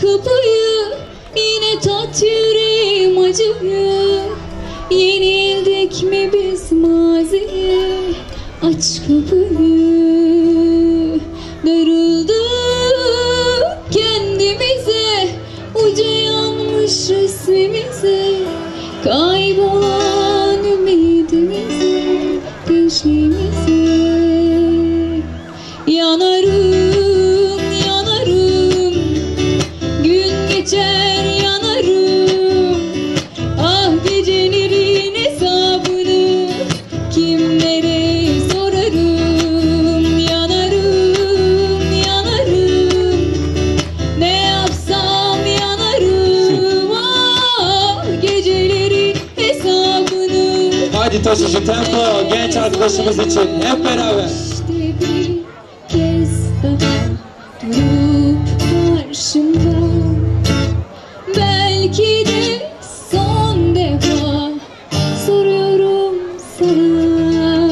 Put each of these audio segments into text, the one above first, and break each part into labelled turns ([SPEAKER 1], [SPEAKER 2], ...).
[SPEAKER 1] kapıyı Yine tat yüreğim acıyı. Yenildik mi biz maziye Aç kapıyı
[SPEAKER 2] Haydi taşıcı tempo genç arkadaşımız için hep beraber.
[SPEAKER 1] Belki de son defa soruyorum sana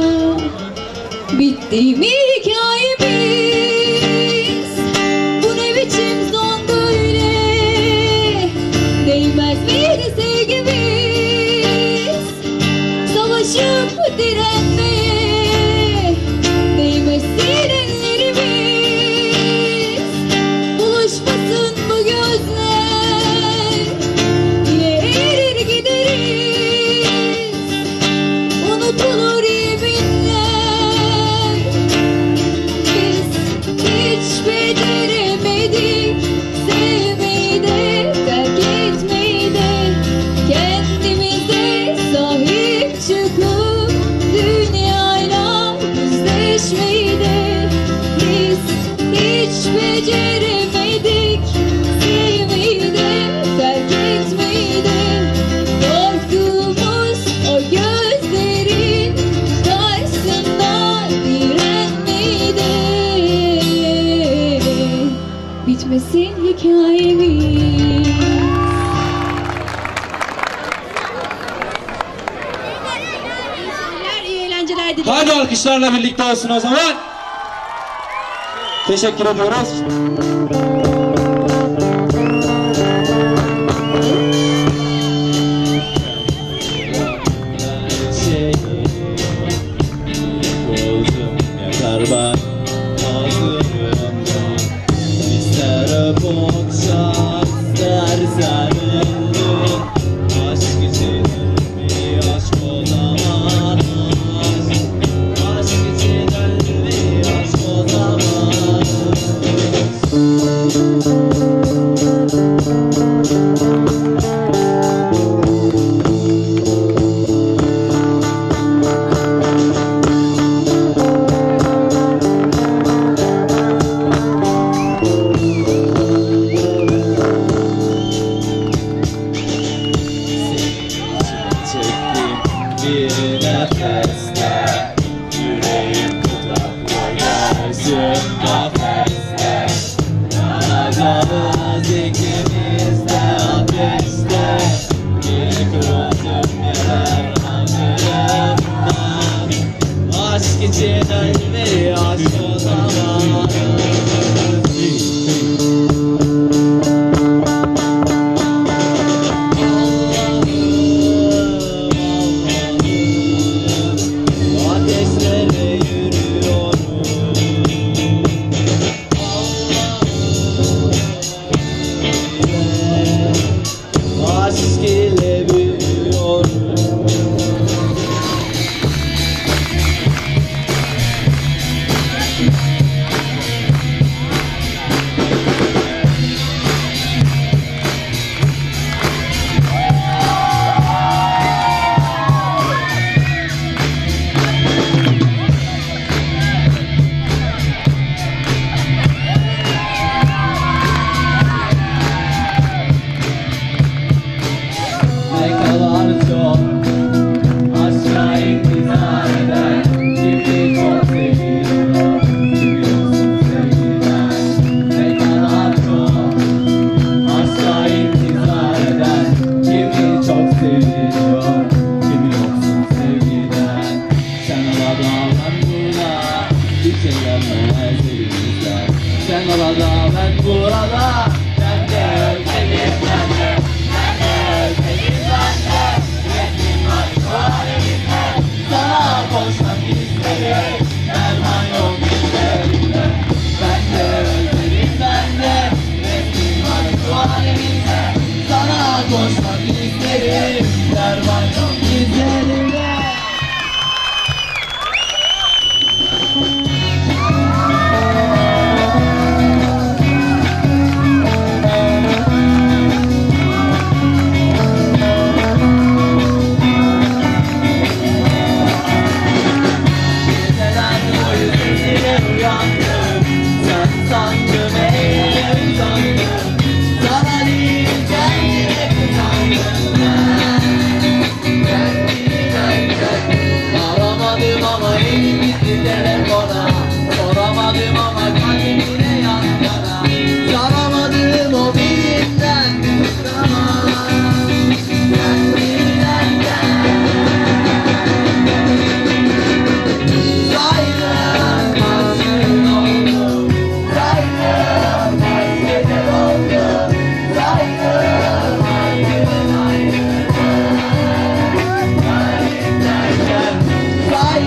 [SPEAKER 1] Bitti mi?
[SPEAKER 3] edeceğiz.
[SPEAKER 2] Hadi alkışlarla birlikte olsun o zaman. Teşekkür ediyoruz.
[SPEAKER 4] Şey,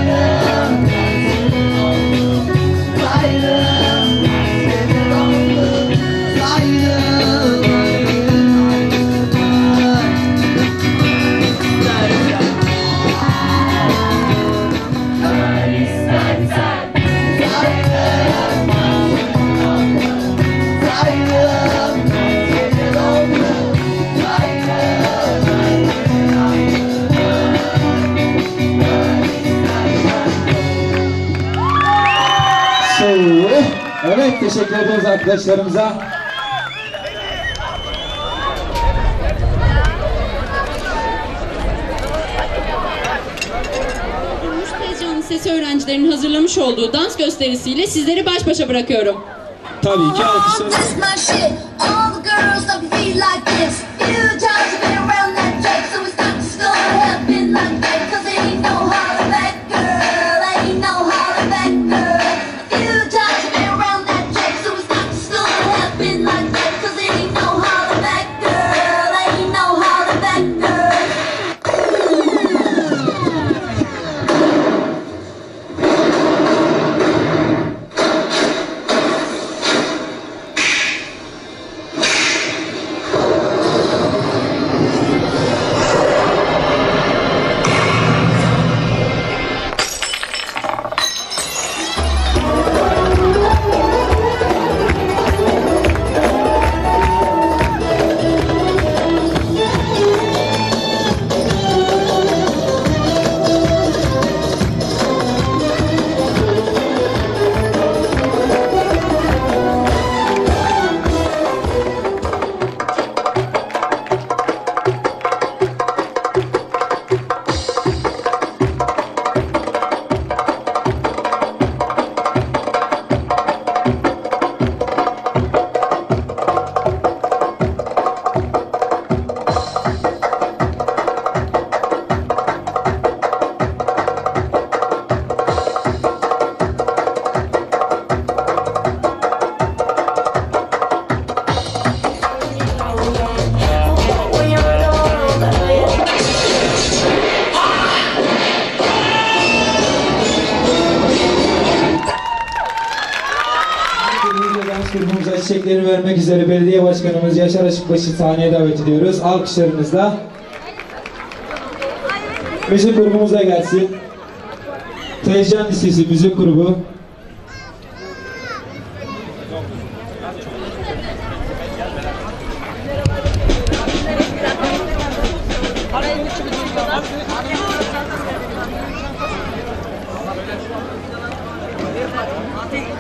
[SPEAKER 2] Yeah. Teşekkür ediyoruz arkadaşlarımıza.
[SPEAKER 3] Durmuş Tezcan'ın sesi öğrencilerinin hazırlamış olduğu dans gösterisiyle sizleri baş başa bırakıyorum.
[SPEAKER 2] Tabii ki
[SPEAKER 5] Oh,
[SPEAKER 2] grubumuza çiçeklerini vermek üzere belediye başkanımız Yaşar Aşıkbaş'ı sahneye davet ediyoruz. Alkışlarınızla. Müzik grubumuza gelsin. Tezcan Lisesi Müzik Grubu. Teşekkür ediyoruz.